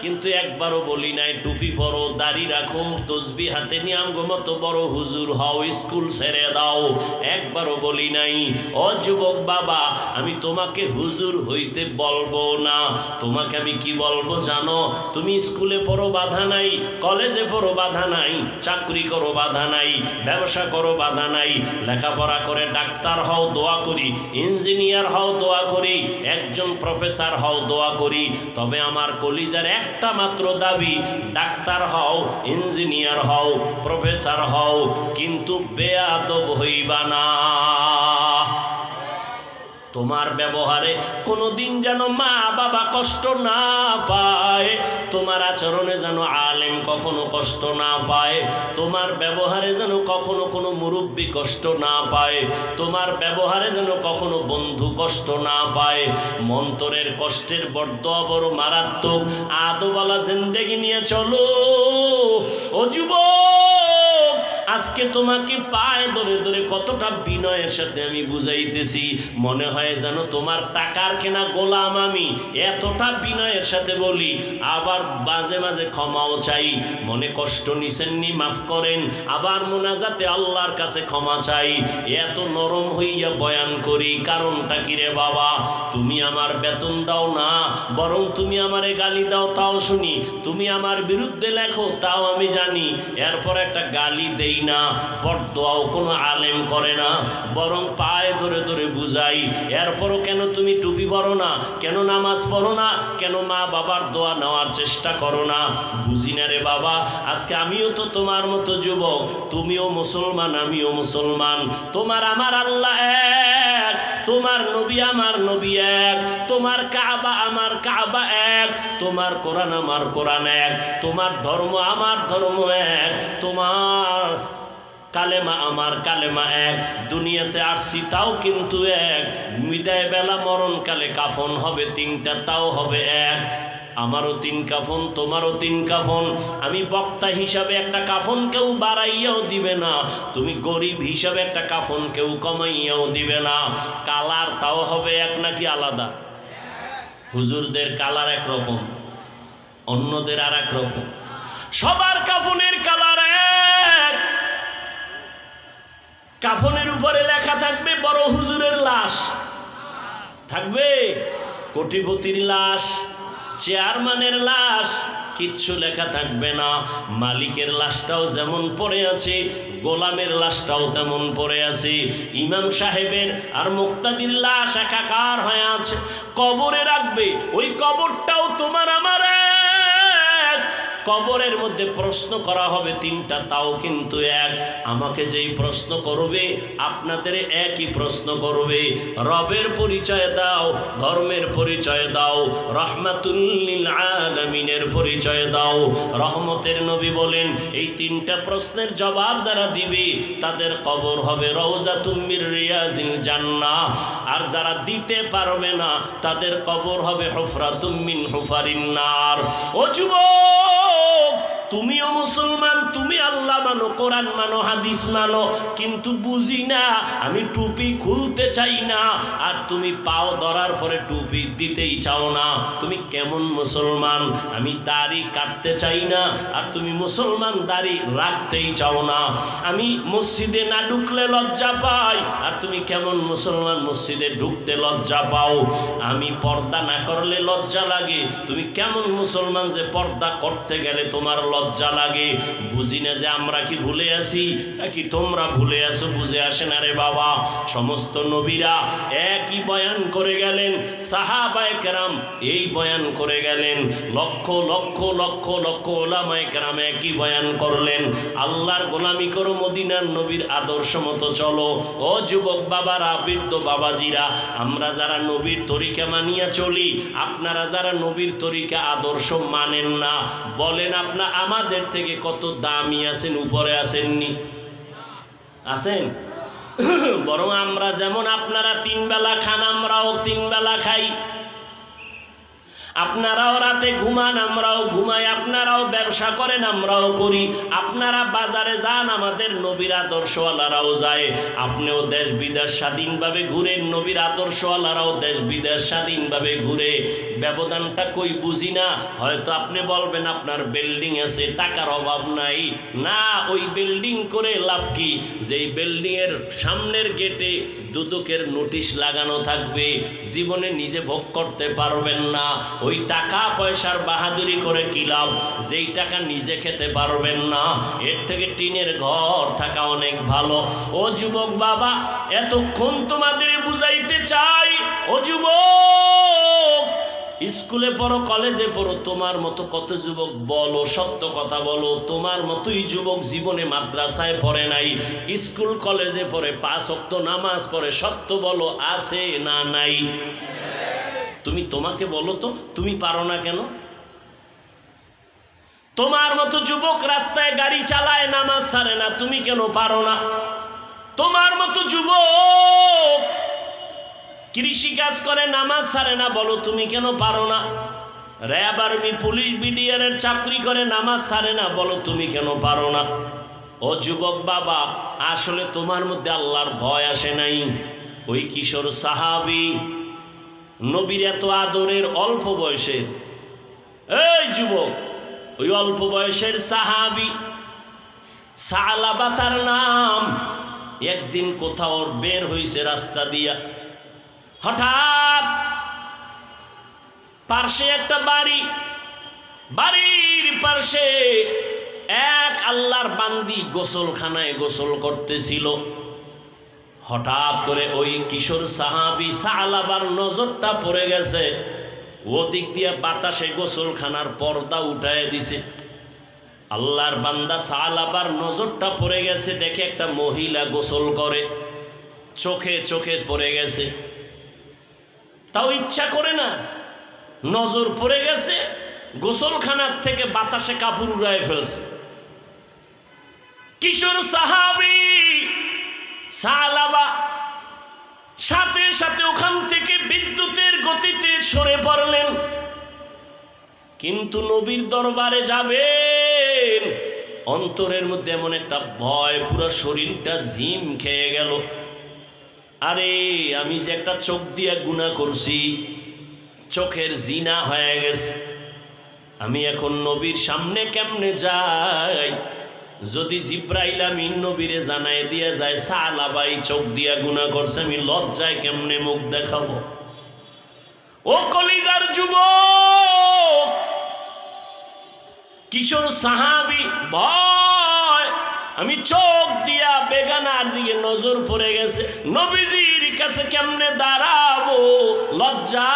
কিন্তু একবারও বলি নাই, টুপি পরো, দাড়ি রাখো, তসবি হাতে নিয়ে আমগো মতো বড় হুজুর হও, স্কুল ছেড়ে দাও। একবারও বলি নাই, ও যুবক বাবা, আমি তোমাকে হুজুর হইতে বলব না। তোমাকে আমি কি বলব জানো? তুমি স্কুলে পড়ো, বাধা নাই, কলেজে পড়ো, বাধা নাই, চাকরি করো, বাধা নাই, ব্যবসা করো, বাধা নাই। লেখাপড়া করে ডাক্তার হও, দোয়া করি, ইঞ্জিনিয়ার হও, দোয়া করি, একজন প্রফেসর হও, দোয়া করি। তবে আমার কলিজার একটা মাত্র দাবি ডাক্তার হও ইঞ্জিনিয়ার হও প্রফেসর হও কিন্তু বেয়াদব হইবা না। তোমার ব্যবহারে কোনো দিন যেন মা বাবা কষ্ট না পায়। তোমার আচরণে যেন আলেম কখনো কষ্ট না পায়। তোমার ব্যবহারে যেন কখনো কোনো মুরব্বী কষ্ট না পায়। তোমার ব্যবহারে যেন কখনো বন্ধু কষ্ট না পায়। মন্তরের কষ্টের বড্ড বড় মারাত্মক। আদোবালা জিন্দেগি নিয়ে চলো। ও যুবক! আজকে তোমাকে পায়ে ধরে ধরে কতটা বিনয়ের সাথে আমি বুঝাইতেছি। মনে হয় যেন তোমার টাকার কেনা গোলাম আমি। এতটা বিনয়ের সাথে বলি, আবার মাঝে মাঝে ক্ষমাও চাই। মনে কষ্ট নিছেননি, মাফ করেন। আবার মোনাজাতে আল্লাহর কাছে ক্ষমা চাই। এত নরম হইয়া বয়ান করি, কারণটা কি রে বাবা? তুমি আমার বেতন দাও না, বরং তুমি আমারে গালি দাও, তাও শুনি। তুমি আমার বিরুদ্ধে লেখো, তাও আমি জানি। এরপর একটা গালি দেই না, বরদোয়াও কোনো আলেম করে না, বরং পায়ে ধরে ধরে বুঝাই, এরপরও কেন তুমি টুপি পরো না, কেন নামাজ পড়ো না, কেন মা বাবার দোয়া নেওয়ার চেষ্টা করো না? বুঝি না রে বাবা, আজকে আমিও তো তোমার মতো যুবক, তুমিও মুসলমান, আমিও মুসলমান, তোমার আমার আল্লাহ তোমার নবী আমার নবী এক, তোমার কাবা আমার কাবা এক, তোমার কোরআন আমার কোরআন এক, তোমার ধর্ম আমার ধর্ম এক, তোমার কালেমা আমার কালেমা এক, দুনিয়াতে আসছি তাও কিন্তু এক বিদায় বেলা মরণকালে কাফন হবে তিনটা, তাও হবে এক আমারও তিন কাফন, তোমারও তিন কাফন। আমি বক্তা হিসাবে একটা কাফন কেউ বাড়াইয়াও দিবে না। তুমি গরিব হিসাবে একটা কাফন কেউ কমাইয়াও দিবে না। কালার তাও হবে এক নাকি আলাদা? হুজুরদের কালার একরকম, অন্যদের আর এক রকম। সবার কাফনের কালার এক। কাফনের উপরে লেখা থাকবে বড় হুজুরের লাশ। থাকবে? কোটিপতির লাশ। চেয়ারম্যানের লাশ, কিচ্ছু লেখা থাকবে না। মালিকের লাশটাও যেমন পড়ে আছে, গোলামের লাশটাও তেমন পড়ে আছে। ইমাম সাহেবের আর মুক্তাদির লাশ একাকার হয়ে আছে। কবরে রাখবে, ওই কবরটাও তোমার আমার। এক কবরের মধ্যে প্রশ্ন করা হবে তিনটা, তাও কিন্তু এক। আমাকে যেই প্রশ্ন করবে, আপনাদের একই প্রশ্ন করবে। রবের পরিচয় দাও, ধর্মের পরিচয় দাও রহমাতুল্লিল পরিচয় দাও। রহমতের নবী বলেন, এই তিনটা প্রশ্নের জবাব যারা দিবে, তাদের কবর হবে রওজা তুমির রিয়াজিল জান্না আর যারা দিতে পারবে না, তাদের কবর হবে হুফরা তুমিন হুফারিন্নার ও যুবক! Oh. তুমিও মুসলমান, তুমি আল্লাহ মানো, কোরআন মানো, হাদিস মানো, কিন্তু বুঝি না, আমি টুপি খুলতে চাই না, আর তুমি পাও ধরার পরে টুপি দিতেই চাও না। তুমি কেমন মুসলমান, আমি দাড়ি কাটতে চাই না, আর তুমি মুসলমান, দাড়ি রাখতেই চাও না। আমি মসজিদে না ঢুকলে লজ্জা পাই, আর তুমি কেমন মুসলমান, মসজিদে ঢুকতে লজ্জা পাও। আমি পর্দা না করলে লজ্জা লাগে, তুমি কেমন মুসলমান যে পর্দা করতে গেলে তোমার লজ্জা লাগে। বুঝি না যে আমরা কি ভুলে আছি? নাকি তোমরা ভুলে আছো? বুঝে আসে না রে বাবা। সমস্ত নবীরা একই বয়ান করে গেলেন। সাহাবায় কেরাম এই বয়ান করে গেলেন। লক্ষ লক্ষ লক্ষ লক্ষ ওলামায় কেরাম একই বয়ান করলেন। আল্লাহর গোলামি করো, মদিনার নবীর আদর্শ মতো চলো। ও যুবক বাবারা, বৃদ্ধ বাবাজিরা, আমরা যারা নবীর তরিকা মানিয়া চলি, আপনারা যারা নবীর তরিকা আদর্শ মানেন না, বলেন আপনা আমাদের থেকে কত দামি আছেন, উপরে আসেননি আছেন? বরং আমরা যেমন আপনারা তিন বেলা খান, আমরাও তিন বেলা খাই। আপনারাও রাতে ঘুমান, আমরাও ঘুমাই, আপনারাও ব্যবসা করেন, আমরাও করি। আপনারা বাজারে যান, আমাদের নবীর আদর্শওয়ালারাও যায়। আপনিও দেশ বিদেশ স্বাধীনভাবে ঘুরেন নবীর আদর্শওয়ালারাও দেশ বিদেশ স্বাধীনভাবে ঘুরে। ব্যবধানটা কই বুঝি না? হয়তো আপনি বলবেন, আপনার বিল্ডিং আছে, টাকার অভাব নাই। না, ওই বিল্ডিং করে লাভ কি? যেই বিল্ডিং এর সামনের গেটে দুদকের নোটিশ লাগানো থাকবে, জীবনে নিজে ভোগ করতে পারবেন না। ওই টাকা পয়সার বাহাদুরি করে কি লাভ? যেই টাকা নিজে খেতে পারবেন না, এর থেকে টিনের ঘর থাকা অনেক ভালো। ও যুবক বাবা, এতক্ষণ তোমাদের বুঝাইতে চাই, ও যুবক, স্কুলে পড়ো, কলেজে পড়ো, তোমার মতো কত যুবক বলো, সত্য কথা বলো, তোমার মতোই যুবক জীবনে মাদ্রাসায় পড়ে নাই, স্কুল, কলেজে পড়ে, পাঁচ অক্ত নামাজ পড়ে, সত্য বলো, আছে না নাই? তুমি তোমাকে বলো তো, তুমি পারো না কেন? তোমার মতো যুবক রাস্তায় গাড়ি চালায়, নামাজ সারে না, তুমি কেন পারো না? তোমার মতো যুবক কৃষি কাজ করে, নামাজ সারে না, বলো তুমি কেন পারো না? র্যাব আর্মি, পুলিশ বিডিআরের চাকরি করে, নামাজ সারে না, বলো তুমি কেন পারো না? ও যুবক বাবা, আসলে তোমার মধ্যে আল্লাহর ভয় আসে নাই। ওই কিশোর সাহাবি নবীর এত আদরের অল্প বয়সের। এই যুবক, ওই অল্প বয়সের সাহাবি, সালাবা তার নাম। একদিন কোথাও বের হইছে রাস্তা দিয়া। হঠাৎ পার্শ্বে একটা বাড়ি, বাড়ির পার্শ্বে এক আল্লাহর বান্দি গোসলখানায় গোসল করতেছিল। হঠাৎ করে ওই কিশোর সাহাবি সালাবার নজরটা পড়ে গেছে। ওদিক দিয়ে বাতাসে গোসলখানার পর্দা উঠায় দিছে। আল্লাহর বান্দা সালাবার নজরটা পড়ে গেছে, দেখে একটা মহিলা গোসল করে। চোখে চোখে পড়ে গেছে। তাও ইচ্ছা করে না। নজর পড়ে গেছে, গোসলখানার থেকে বাতাসে কাপড় উড়ায় ফেলছে। কিশোর সাহাবি সালাবা। সাথে সাথে ওখান থেকে বিদ্যুতের গতিতে সরে পড়লেন। কিন্তু নবীর দরবারে যাবেন, অন্তরের মধ্যে এমন একটা ভয়, পুরো শরীরটা ঝিম খেয়ে গেল। আরে, আমি যে একটা চোখ দিয়ে গুণা করছি, চোখের জিনা হয়ে গেছে। আমি এখন নবীর সামনে কেমনে যাই? যদি জিব্রাইল আমিন নবীরে জানাই দিয়ে যায় সালাবাই চোখ দিয়া গুণা করছে, আমি লজ্জায় কেমনে মুখ দেখাবো? ও কলিজার যুবক! কিশোর সাহাবি, ভয়! আমি চোখ দিয়া বেগানার দিকে নজর পড়ে গেছে, নবীজির কাছে কেমনে দাঁড়াবো? লজ্জা!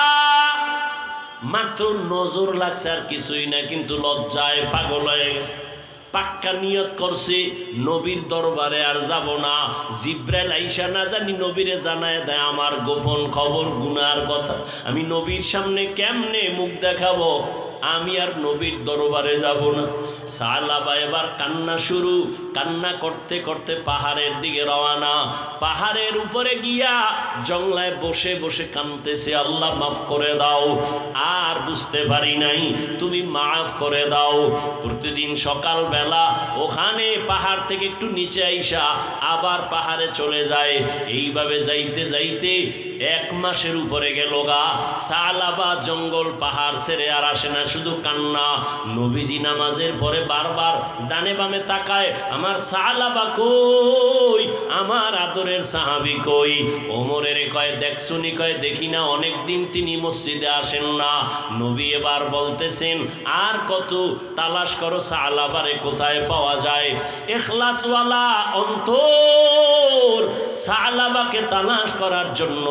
মাত্র নজর লাগছে আর কিছুই না, কিন্তু লজ্জায় পাগল হয়ে গেছে। পাক্কা নিয়ত করছে, নবীর দরবারে আর যাব না। জিব্রাইল আইসা না জানি নবীরে জানায় দেয়, আমার গোপন খবর, গুনার কথা। আমি নবীর সামনে কেমনে মুখ দেখাবো? আমি আর নবীর দরবারে যাব না। সালাবা, এবার কান্না শুরু। কান্না করতে করতে পাহাড়ের দিকে রওয়ানা পাহাড়ের উপরে গিয়া জংলায় বসে বসে কানতেছে, আল্লাহ মাফ করে দাও। আর বুঝতে পারি নাই, তুমি মাফ করে দাও। প্রতিদিন সকালবেলা ওখানে পাহাড় থেকে একটু নিচে আইসা আবার পাহাড়ে চলে যায়। এইভাবে যাইতে যাইতে এক মাসের উপরে গেল গা। সালাবা জঙ্গল পাহাড় ছেড়ে আর আসে না। শুধু কান্না। নবীজি নামাজের পরে বারবার ডানে বামে তাকায়, আমার সালাবা কই? আমার আদরের সাহাবি কই? ওমরের কয় দেখছুনি কয়, দেখি না অনেক দিন তিনি মসজিদে আসেন না। নবী এবার বলতেছেন, আর কত তালাশ করো সালাবারে কোথায় পাওয়া যায়? এখলাসওয়ালা অন্তর সালাবাকে তালাশ করার জন্য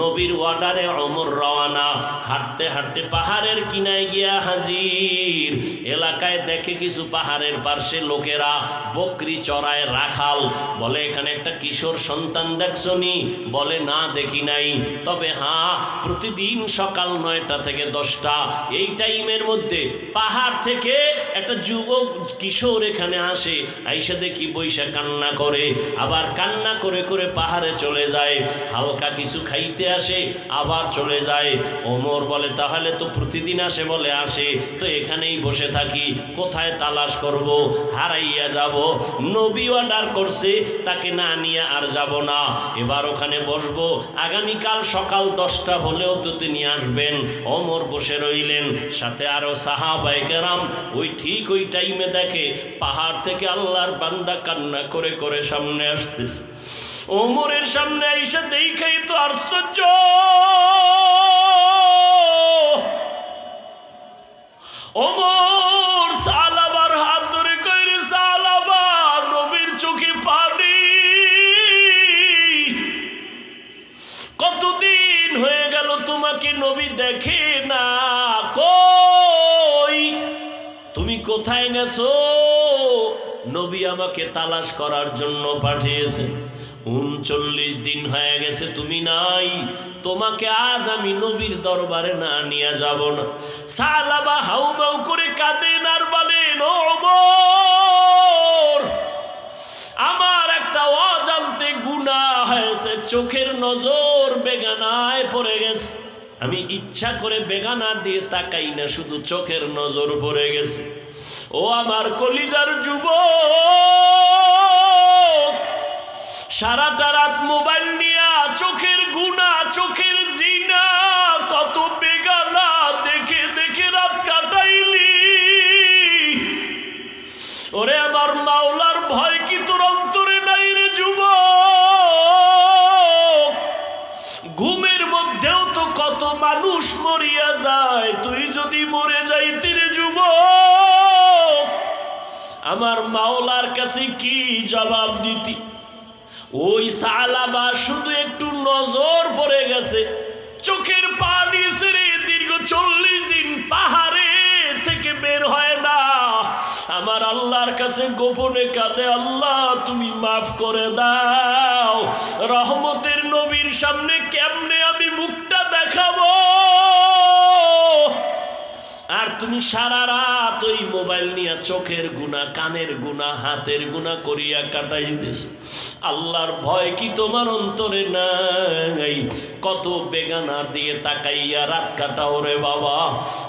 নবীর ওয়ার্ডারে অমর রওয়ানা হাঁটতে হাঁটতে পাহাড়ের কিনায় গিয়া হাজির এলা এলাকায় দেখে কিছু পাহাড়ের পার্শ্বে লোকেরা বকরি চড়ায় রাখাল। বলে, এখানে একটা কিশোর সন্তান বলে, না, দেখি নাই। তবে হ্যাঁ প্রতিদিন সকাল নয়টা থেকে দশটা, এই টাইমের মধ্যে পাহাড় থেকে একটা যুবক কিশোর এখানে আসে, আইসা দেখি বৈশা কান্না করে, আবার কান্না করে করে পাহাড়ে চলে যায়, হালকা কিছু খাইতে আসে, আবার চলে যায়। ওমর বলে, তাহলে তো প্রতিদিন আসে বলে আসে, তো এখানেই বসে থাকি, কোথায় তালাশ করব? হারাইয়া যাব। নবী অর্ডার করছে, তাকে না নিয়ে আর যাব না। এবার ওখানে বসবো। আগামীকাল সকাল দশটা হলেও তো তিনি আসবেন। অমর বসে রইলেন। সাথে আরও সাহাবাইকেরাম ওই ঠিক ওই টাইমে দেখে, পাহাড় থেকে আল্লাহর বান্দা কান্না করে করে সামনে আসতেছে। ওমরের সামনে আইসা দেখাই তো আশ্চর্য! ওমর সালাবার হাত ধরে কইরে, সালাবা, নবীর চোখে পানি। কতদিন হয়ে গেল তোমাকে নবী দেখে না, কই? তুমি কোথায় গেছো? নবী আমাকে তালাশ করার জন্য পাঠিয়েছে। উনচল্লিশ দিন হয়ে গেছে, তুমি নাই। তোমাকে আজ আমি নবীর দরবারে না নিয়ে যাব না। সালাবা হাউমাউ করে কাঁদেন আর বলেন আমার একটা অজান্তে গুণা হয়েছে। চোখের নজর বেগানায় পড়ে গেছে। আমি ইচ্ছা করে বেগানা দিয়ে তাকাই না, শুধু চোখের নজর পড়ে গেছে। ও আমার কলিজার যুব সারাটা রাত মোবাইল নিয়া চোখের মানুষ মরিয়া যায়, তুই যদি মরে যাইতি রে যুব আমার মাওলার কাছে কি জবাব দিতি? ওই সালাবা শুধু একটু নজর পড়ে গেছে। চোখের পানি সেরে দীর্ঘ চল্লিশ দিন পাহাড়ে থেকে বের হয় না। আমার আল্লাহর কাছে গোপনে কাঁদে, আল্লাহ, তুমি মাফ করে দাও। রহমতের নবীর সামনে কেমনে দেখাবো। আর তুমি সারা রাত ওই মোবাইল নিয়ে চোখের গুণা, কানের গুণা, হাতের গুণা করিয়া কাটাইতেছ। আল্লাহর ভয় কি তোমার অন্তরে নাই? কত বেগানার দিয়ে তাকাইয়া রাত কাটাও রে বাবা।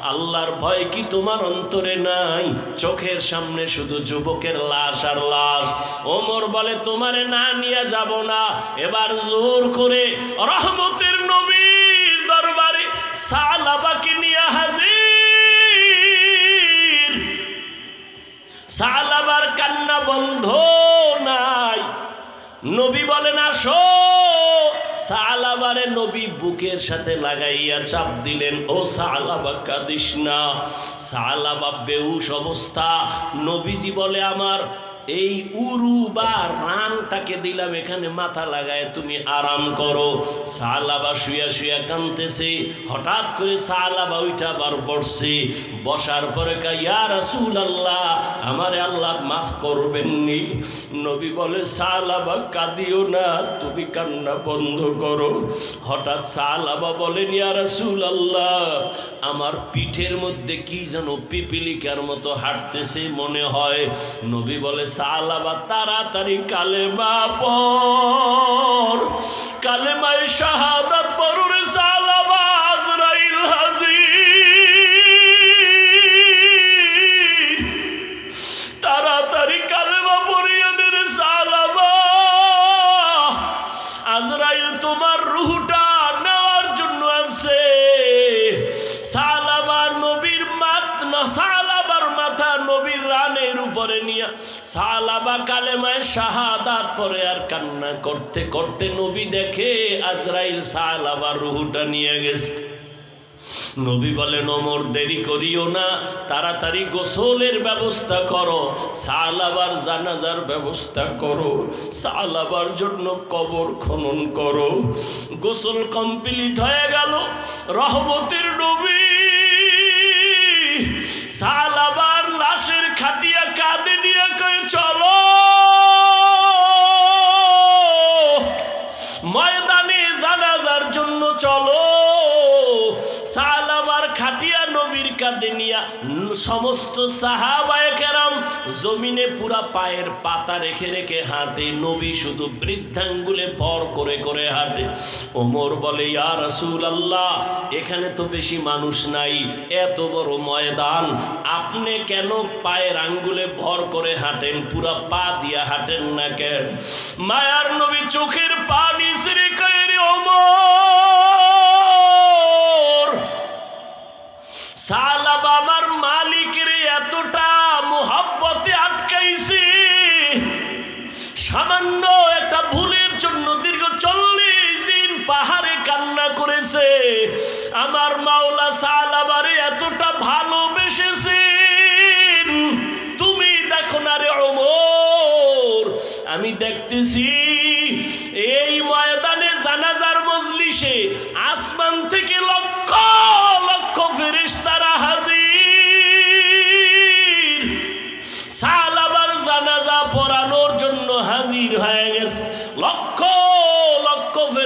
আল্লাহর ভয় কি তোমার অন্তরে নাই? চোখের সামনে শুধু যুবকের লাশ আর লাশ। ওমর বলে, তোমারে না নিয়ে যাব না। এবার জোর করে রহমতের দরবারে সালাবাকে নিয়ে হাজির। সালাবার কান্না বন্ধ নাই। নবী বলেন, আসো। সালাবারে নবী বুকের সাথে লাগাইয়া চাপ দিলেন, ও সালাবা কাদিস না। সালাবা বেউস অবস্থা। নবীজি বলে, আমার এই উরু বা রানটাকে দিলাম এখানে, মাথা লাগায় তুমি আরাম করো। সালাবা শুয়া শুয়া কানতেছে, হঠাৎ করে সালাবা ওইটা আবার বসছে। বসার পরে কা ইয়া রাসূল আল্লাহ আমারে আল্লাহ মাফ করবেননি নবী বলে, সালাবা কাঁদিও না, তুমি কান্না বন্ধ করো। হঠাৎ সালাবা বলেন, ইয়া রাসূল আল্লাহ আমার পিঠের মধ্যে কি যেন পিপিলিকার মতো হাঁটতেছে মনে হয়। নবী বলে সালাবা তাড়াতাড়ি কালেমা পর কালেমায় শাহাদাত পড়ুরে সালাবা আজরাইল কালেমায় শাহাদাত পরে আর কান্না করতে করতে নবী দেখে আজরাইল সালাবার রুহুটা নিয়ে গেছে। নবী বলেন, ওমর, দেরি করিও না, তাড়াতাড়ি গোসলের ব্যবস্থা করো সালাবার জানাজার ব্যবস্থা করো সালাবার জন্য কবর খনন করো। গোসল কমপ্লিট হয়ে গেল, রহমতের নবী সালাবার লাশ সমস্ত জমিনে পুরা পায়ের পাতা রেখে রেখে হাঁটে। নবী শুধু বৃদ্ধাঙ্গুলে করে করে হাঁটে। ওমর বলে আল্লাহ এখানে তো বেশি মানুষ নাই, এত বড় ময়দান। আপনি কেন পায়ের আঙ্গুলে ভর করে হাঁটেন? পুরা পা দিয়া হাঁটেন না কেন? মায়ার নবী চোখের পানি সিরে কইরে ওমর। সালাব আমার মালিকের এতটা মোহাব্বতে আটকাইছি। সামান্য একটা ভুলের জন্য দীর্ঘ চল্লিশ দিন পাহাড়ে কান্না করেছে। আমার মাওলা সালাবারে এতটা ভালোবেসেছেন। তুমি দেখো না রে ওমর, আমি দেখতেছি এই ময়দানে জানাজার মজলিসে আসমান থেকে লক্ষ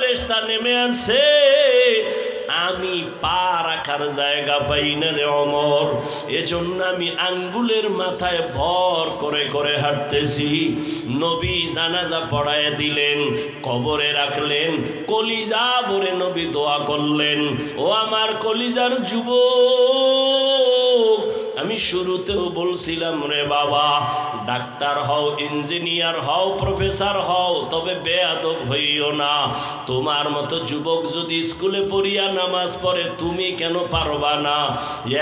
ফেরেশতা নেমে আসছে আমি পা রাখার জায়গা পাই না রে অমর। এজন্য আমি আঙ্গুলের মাথায় ভর করে করে হাঁটতেছি। নবী জানাজা পড়ায় দিলেন, কবরে রাখলেন, কলিজা ভরে নবী দোয়া করলেন। ও আমার কলিজার যুবক! আমি শুরুতেও বলছিলাম, রে বাবা, ডাক্তার হও, ইঞ্জিনিয়ার হও, প্রফেসর হও, তবে বেয়াদব হইও না। তোমার মতো যুবক যদি স্কুলে পড়িয়া নামাজ পড়ে, তুমি কেন পারবা না?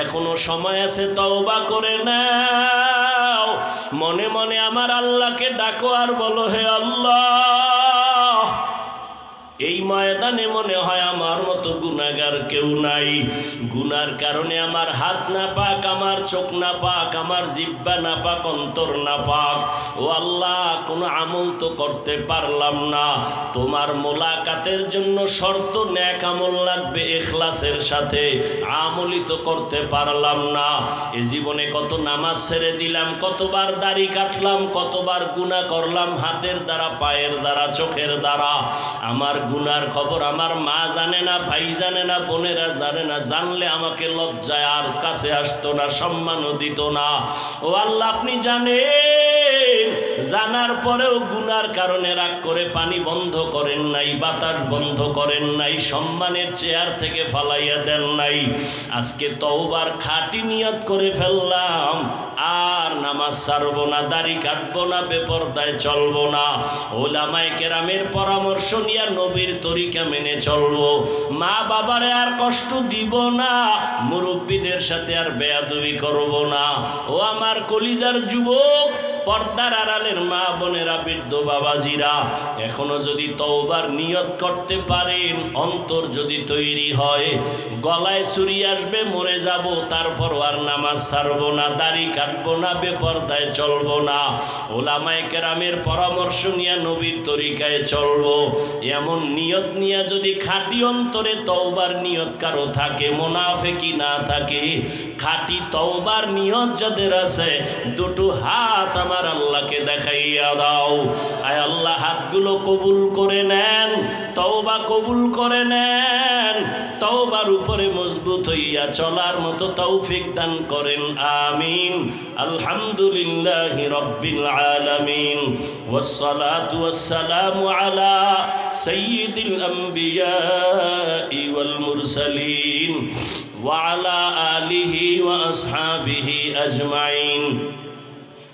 এখনও সময় আছে, তওবা করে নাও। মনে মনে আমার আল্লাহকে ডাকো আর বলো, হে আল্লাহ এই ময়দানে মনে হয় আমার মতো গুনাগার কেউ নাই। গুনার কারণে আমার হাত না পাক, আমার চোখ না পাক, আমার জিব্বা না পাক, অন্তর না পাক। ও আল্লাহ, কোনো আমল তো করতে পারলাম না। তোমার মোলাকাতের জন্য শর্ত, ন্যাক আমল লাগবে এখলাসের সাথে। আমলই তো করতে পারলাম না। এ জীবনে কত নামাজ ছেড়ে দিলাম, কতবার দাড়ি কাটলাম, কতবার গুনাহ করলাম, হাতের দ্বারা, পায়ের দ্বারা, চোখের দ্বারা। আমার গুনার খবর আমার মা জানে না, ভাই জানে না, বোনেরা জানে না, জানলে আমাকে লজ্জায় আর কাছে আসতো না, সম্মানও দিত না। ও আল্লাহ, আপনি জানেন? জানার পরেও গুনার কারণে রাগ করে পানি বন্ধ করেন নাই, বাতাস বন্ধ করেন নাই, সম্মানের চেয়ার থেকে ফালাইয়া দেন নাই। আজকে তওবার খাটি নিয়ত করে ফেললাম, আর নামাজ ছাড়বো না, দাড়ি কাটবো না, বেপরদায় চলবো না। ওলামায় কেরামের পরামর্শ নিয়ে নবীর তরিকা মেনে চলবো। মা বাবারে আর কষ্ট দিব না, মুরব্বীদের সাথে আর বেয়াদবি করব না। ও আমার কলিজার যুবক পর্দার আড়ালের মা বোনেরা, বৃদ্ধ বাবাজিরা, এখনও যদি তওবার নিয়ত করতে পারেন, অন্তর যদি তৈরি হয়, গলায় ছুরি আসবে, মরে যাব, তারপর আর নামাজ ছাড়বো না, দাড়ি কাটবো না, বেপর্দায় চলবো না। ওলামায় কেরামের পরামর্শ নিয়ে নবীর তরিকায় চলবো। এমন নিয়ত নিয়ে যদি খাঁটি অন্তরে তওবার নিয়ত কারও থাকে মোনাফেকি না থাকে, খাঁটি তওবার নিয়ত যাদের আছে, দুটো হাত আমার আল্লাহকে দেখাইয়া দাও আয় আল্লাহ হাতগুলো কবুল করে নেন তওবা কবুল করে নেন তওবার উপরে মজবুত হইয়া চলার মতো তৌফিক দান করেন আমিন আলহামদুলিল্লাহি রব্বিল আলামিন والصلاة والسلام على سيد الأنبياء والمرسلين وعلى آله وأصحابه أجمعين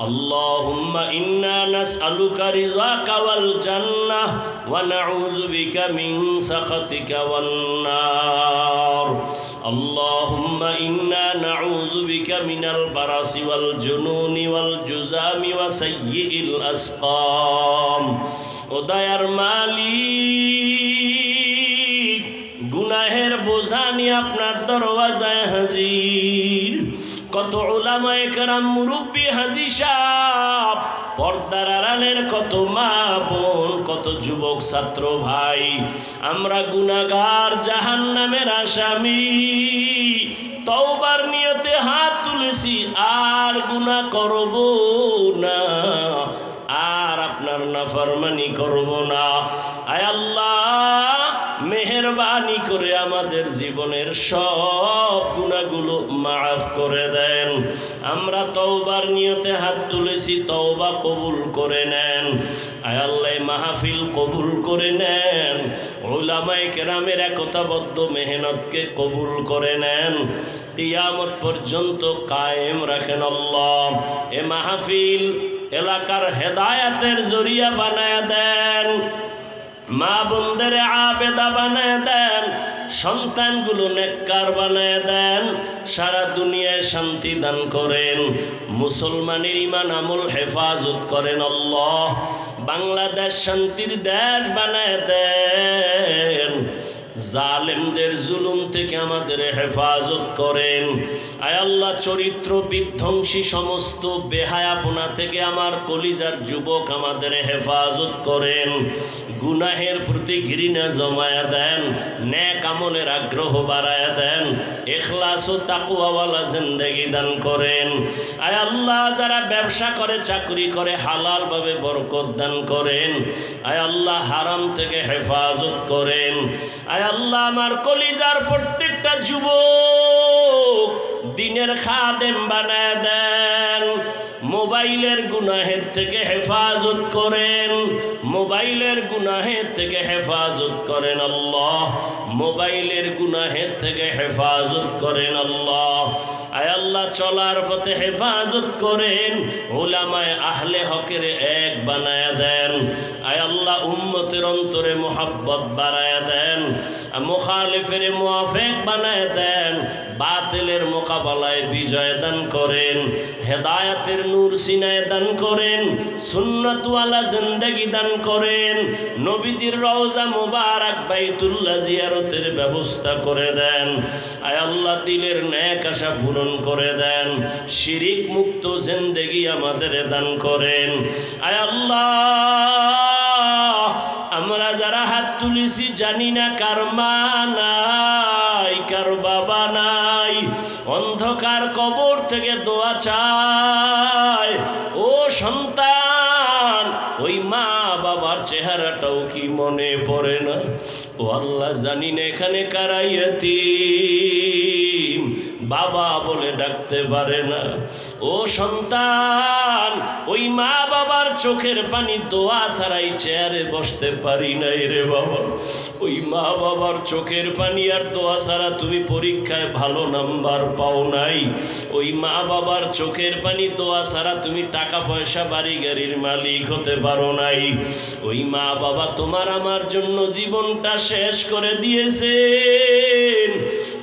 اللهم إنا نسألك رضاك والجنة ونعوذ بك من سخطك والنار اللهم إنا نعوذ بك من البرص والجنون والجزام وسيء الأسقام ودير মালিক গুনাহের বোঝা নিয়ে আপনার দরওয়াজায় হাজির কত ওলামায়ে কেরাম মুরব্বী হাজি সাহ পর্দার আড়ালের কত মা বোন, কত যুবক ছাত্র ভাই, আমরা গুনাগার জাহান নামের আসামি। তওবার নিয়তে হাত তুলেছি, আর গুনাহ করব না, আর আপনার নাফরমানি করব না। আয় আল্লাহ করে আমাদের জীবনের সব গুণাগুলো মাফ করে দেন। আমরা তওবার নিয়তে হাত তুলেছি, তওবা কবুল করে নেন। আয় আল্লাহ মাহফিল কবুল করে নেন। ওলামাই কেরামের একতাবদ্ধ মেহনতকে কবুল করে নেন। তিয়ামত পর্যন্ত কায়েম রাখেন আল্লাহ। এ মাহফিল এলাকার হেদায়াতের জরিয়া বানায় দেন। মা বোনদের আবেদা বানায় দেন, সন্তানগুলো নেককার বানায় দেন, সারা দুনিয়ায় শান্তি দান করেন। মুসলমানের ইমান আমল হেফাজত করেন আল্লাহ। বাংলাদেশ শান্তির দেশ বানায় দেন। জালেমদের জুলুম থেকে আমাদের হেফাজত করেন। আয় আল্লাহ, চরিত্র বিধ্বংসী সমস্ত বেহায়াপনা থেকে আমার কলিজার যুবক আমাদের হেফাজত করেন। গুনাহের প্রতি ঘৃণা জমায়া দেন, ন্যাক আমলের আগ্রহ বাড়ায়া দেন, এখলাস ও তাকুয়াওয়ালা জিন্দেগি দান করেন। আয় আল্লাহ, যারা ব্যবসা করে, চাকরি করে, হালালভাবে বরকত দান করেন। আয় আল্লাহ, হারাম থেকে হেফাজত করেন। আয় আল্লাহ আমার কলিজার প্রত্যেকটা যুবক দিনের খাদেম বানায় দেন। মোবাইলের গুনাহের থেকে হেফাজত করেন। মোবাইলের গুনাহের থেকে হেফাজত করেন আল্লাহ। মোবাইলের গুনাহের থেকে হেফাজত করেন আল্লাহ। আয় আল্লাহ, চলার পথে হেফাজত করেন। ওলামায় আহলে হকের এক বানায় দেন। আল্লাহ উম্মতের অন্তরে মোহাব্বত বাড়ায় দেন, মুখালিফের মুআফেক বানায় দেন, বাতিলের মোকাবেলায় বিজয় দান করেন, হেদায়াতের নূর সিনায় দান করেন, সুন্নতওয়ালা জিন্দেগি দান করেন, নবীজির রওজা মোবারক বাইতুল্লাহ জিয়ারতের ব্যবস্থা করে দেন, আয় আল্লাহ দিলের ন্যাক আশা পূরণ করে দেন, শিরিক মুক্ত জিন্দেগি আমাদের দান করেন, আয় আল্লাহ আমরা যারা হাত তুলেছি জানি না কার মা নাই, কার বাবা নাই। অন্ধকার কবর থেকে দোয়া চায়, ও সন্তান, ওই মা বাবার চেহারাটাও কি মনে পড়ে না? ও আল্লাহ জানি না এখানে কারাইয়াতি বাবা বলে ডাকতে পারে না। ও সন্তান, ওই মা বাবার চোখের পানি দোয়া ছাড়াই চেয়ারে বসতে পারি নাই রে বাবা। ওই মা বাবার চোখের পানি আর দোয়া ছাড়া তুমি পরীক্ষায় ভালো নাম্বার পাও নাই। ওই মা বাবার চোখের পানি দোয়া ছাড়া তুমি টাকা পয়সা বাড়ি গাড়ির মালিক হতে পারো নাই। ওই মা বাবা তোমার আমার জন্য জীবনটা শেষ করে দিয়েছেন।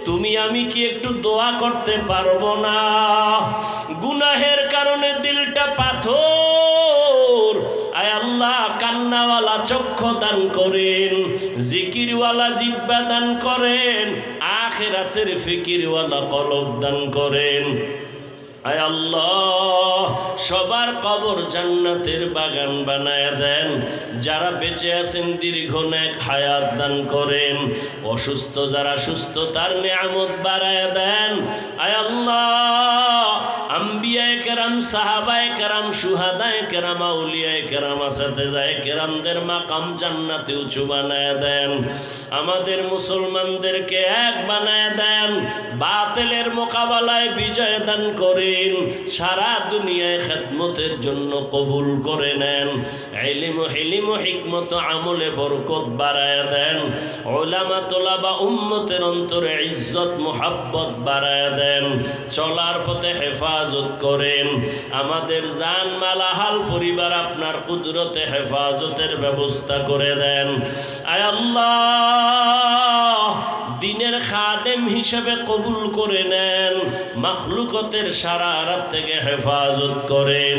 তুমি আমি কি একটু দোয়া করতে পারব না? গুনাহের কারণে দিলটা পাথর। আয় আল্লাহ, কান্নাওয়ালা চক্ষু দান করেন, জিকিরওয়ালা জিব্বা দান করেন, আখেরাতের ফিকিরওয়ালা কলব দান করেন। আয় আল্লাহ, সবার কবর জান্নাতের বাগান বানায় দেন। যারা বেঁচে আছেন, দীর্ঘ নেক হায়াত দান করেন। অসুস্থ যারা সুস্থ, তার নিয়ামত বাড়ায় দেন। আয় আল্লাহ আম্বিয়ায় কেরাম, সাহাবায় কেরাম, সুহাদায় কেরাম, আউলিয়ায় কেরাম আসাতে যায় কেরামদের মাকাম জান্নাতে উঁচু বানায় দেন। আমাদের মুসলমানদেরকে এক বানায় দেন। বাতেলের মোকাবেলায় বিজয় দান করেন। সারা দুনিয়ায় খেদমতের জন্য কবুল করে নেন। এলিম, হেলিম, হিকমত, আমলে বরকত বাড়ায় দেন। ওলামা তোলা বা উম্মতের অন্তরে ইজ্জত, মোহাব্বত বাড়ায় দেন। চলার পথে হেফাজত করেন। আমাদের জান মালাহাল পরিবার আপনার কুদরতে হেফাজতের ব্যবস্থা করে দেন। আয় আল্লাহ! দিনের খাদেম হিসেবে কবুল করে নেন, মাখলুকতের সারা শারারাত থেকে হেফাজত করেন।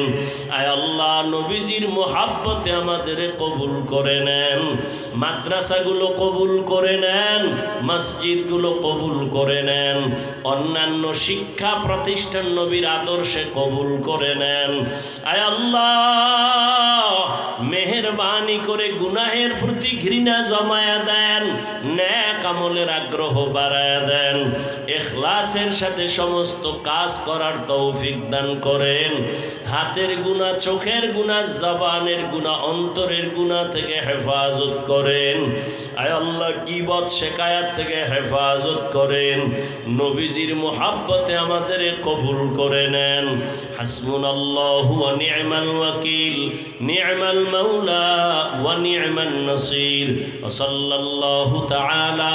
আয় আল্লাহ, নবীজির মোহাব্বতে আমাদের কবুল করে নেন, মাদ্রাসাগুলো কবুল করে নেন, মসজিদগুলো কবুল করে নেন, অন্যান্য শিক্ষা প্রতিষ্ঠান নবীর আদর্শে কবুল করে নেন। আয় আল্লাহ, মেহরবানি করে গুনাহের প্রতি ঘৃণা জমায়া দেন, ন্যাক আমলের আগ্রহ বাড়ায়া দেন এখলাসের সাথে সমস্ত কাজ করার তৌফিক দান করেন হাতের গুণা চোখের গুণা জবানের গুণা অন্তরের গুণা থেকে হেফাজত করেন আয় আল্লাহ কিবত শেখায়াত থেকে হেফাজত করেন নবীজির মোহাব্বতে আমাদের কবুল করে নেন হাসমুন আল্লাহ নিয়মাল ওয়াকিল নিয়মাল মাওলা ওয়া নিয়মান নসির وصلى الله تعالى